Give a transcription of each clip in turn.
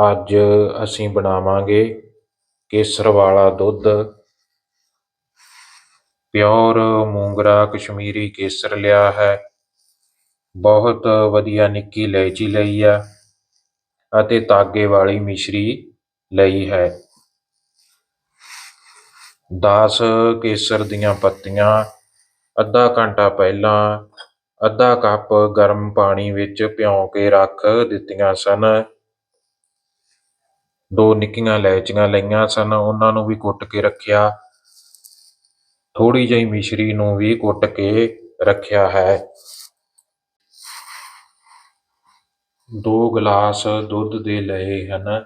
ਅੱਜ ਅਸੀਂ ਬਣਾਵਾਂਗੇ ਕੇਸਰ ਵਾਲਾ ਦੁੱਧ। ਪਿਓਰ ਮੂੰਗਰਾ ਕਸ਼ਮੀਰੀ ਕੇਸਰ ਲਿਆ ਹੈ। ਬਹੁਤ ਵਧੀਆ ਨਿੱਕੀ ਇਲਾਇਚੀ ਲਈ ਆ ਅਤੇ ਤਾਗੇ ਵਾਲੀ ਮਿਸ਼ਰੀ ਲਈ ਹੈ। 10 ਕੇਸਰ ਦੀਆਂ ਪੱਤੀਆਂ। ਅੱਧਾ ਘੰਟਾ ਪਹਿਲਾਂ ਅੱਧਾ ਕੱਪ ਗਰਮ ਪਾਣੀ ਵਿੱਚ ਭਿਓਂ ਕੇ ਰੱਖ ਦਿੱਤੀਆਂ ਸਨ। ਦੋ ਨਿੱਕੀਆਂ ਇਲਾਇਚੀਆਂ ਲਈਆਂ ਸਨ, ਉਹਨਾਂ ਨੂੰ ਵੀ ਕੁੱਟ ਕੇ ਰੱਖਿਆ। ਥੋੜੀ ਜਿਹੀ ਮਿਸ਼ਰੀ ਨੂੰ ਵੀ ਕੁੱਟ ਕੇ ਰੱਖਿਆ ਹੈ। ਦੋ ਗਲਾਸ ਦੁੱਧ ਦੇ ਲਏ ਹਨ।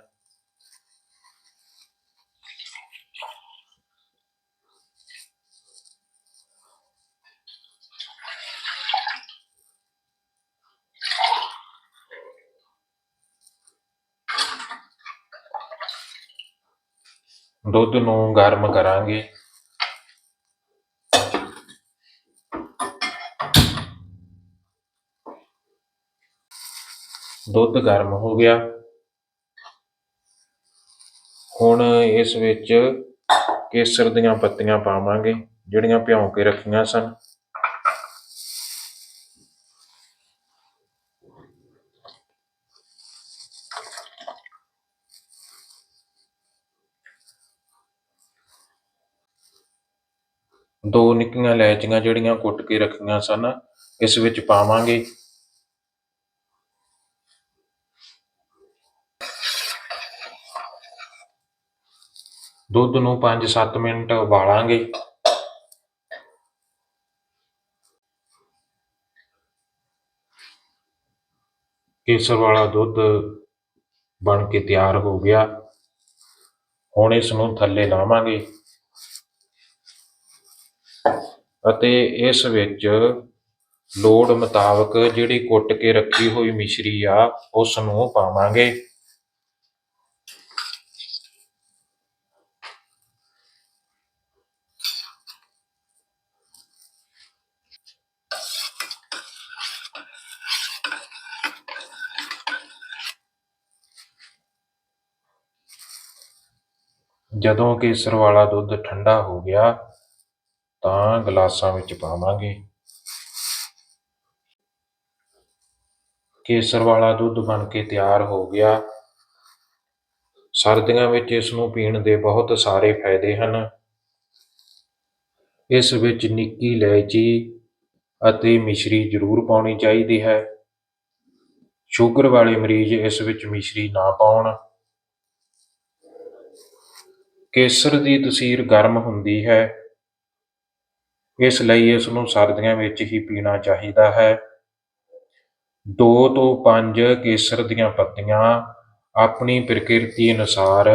ਦੁੱਧ ਨੂੰ ਗਰਮ ਕਰਾਂਗੇ। ਦੁੱਧ ਗਰਮ ਹੋ ਗਿਆ। ਹੁਣ ਇਸ ਵਿੱਚ ਕੇਸਰ ਦੀਆਂ ਪੱਤੀਆਂ ਪਾਵਾਂਗੇ, ਜਿਹੜੀਆਂ ਭਿਉਂ ਕੇ ਰੱਖੀਆਂ ਸਨ। ਦੋ ਨਿੱਕੀਆਂ ਇਲਾਇਚੀਆਂ ਜਿਹੜੀਆਂ ਕੁੱਟ ਕੇ ਰੱਖੀਆਂ ਸਨ, ਇਸ ਵਿੱਚ ਪਾਵਾਂਗੇ। ਦੁੱਧ ਨੂੰ 5-7 ਮਿੰਟ ਉਬਾਲਾਂਗੇ। ਕੇਸਰ ਵਾਲਾ ਦੁੱਧ ਬਣ ਕੇ ਤਿਆਰ ਹੋ ਗਿਆ। ਹੁਣ ਇਸ ਨੂੰ ਥੱਲੇ ਲਾਵਾਂਗੇ। ਅਤੇ ਇਸ ਵਿੱਚ ਲੋੜ ਮੁਤਾਬਕ ਜਿਹੜੀ ਕੁੱਟ ਕੇ ਰੱਖੀ ਹੋਈ ਮਿਸ਼ਰੀ ਆ ਉਸ ਨੂੰ ਪਾਵਾਂਗੇ। ਜਦੋਂ ਕੇਸਰ ਵਾਲਾ ਦੁੱਧ ਠੰਡਾ ਹੋ ਗਿਆ ਤਾਂ ਗਲਾਸਾਂ ਵਿੱਚ ਪਾਵਾਂਗੇ। ਕੇਸਰ ਵਾਲਾ ਦੁੱਧ ਬਣ ਕੇ ਤਿਆਰ ਹੋ ਗਿਆ। ਸਰਦੀਆਂ ਵਿੱਚ ਇਸ ਨੂੰ ਪੀਣ ਦੇ ਬਹੁਤ ਸਾਰੇ ਫਾਇਦੇ ਹਨ। ਇਸ ਵਿੱਚ ਨਿੱਕੀ ਇਲਾਇਚੀ ਅਤੇ ਮਿਸ਼ਰੀ ਜ਼ਰੂਰ ਪਾਉਣੀ ਚਾਹੀਦੀ ਹੈ। ਸ਼ੂਗਰ ਵਾਲੇ ਮਰੀਜ਼ ਇਸ ਵਿੱਚ ਮਿਸ਼ਰੀ ਨਾ ਪਾਉਣ। ਕੇਸਰ ਦੀ ਤਸੀਰ ਗਰਮ ਹੁੰਦੀ ਹੈ। ਇਸ ਲਈ ਇਸ ਨੂੰ ਸਰਦੀਆਂ ਵਿੱਚ ਹੀ ਪੀਣਾ ਚਾਹੀਦਾ ਹੈ। 2 ਤੋਂ 5 ਕੇਸਰ ਦੀਆਂ ਪੱਤੀਆਂ ਆਪਣੀ ਪ੍ਰਕਿਰਤੀ ਅਨੁਸਾਰ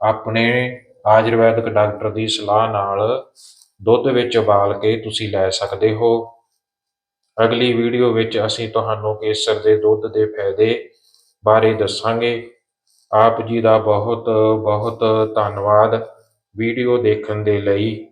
ਆਪਣੇ ਆਯੁਰਵੈਦਿਕ ਡਾਕਟਰ ਦੀ ਸਲਾਹ ਨਾਲ ਦੁੱਧ ਵਿੱਚ ਉਬਾਲ ਕੇ ਤੁਸੀਂ ਲੈ ਸਕਦੇ ਹੋ। ਅਗਲੀ ਵੀਡੀਓ ਵਿੱਚ ਅਸੀਂ ਤੁਹਾਨੂੰ ਕੇਸਰ ਦੇ ਦੁੱਧ ਦੇ ਫਾਇਦੇ ਬਾਰੇ ਦੱਸਾਂਗੇ। ਆਪ ਜੀ ਦਾ ਬਹੁਤ ਬਹੁਤ ਧੰਨਵਾਦ ਵੀਡੀਓ ਦੇਖਣ ਦੇ ਲਈ।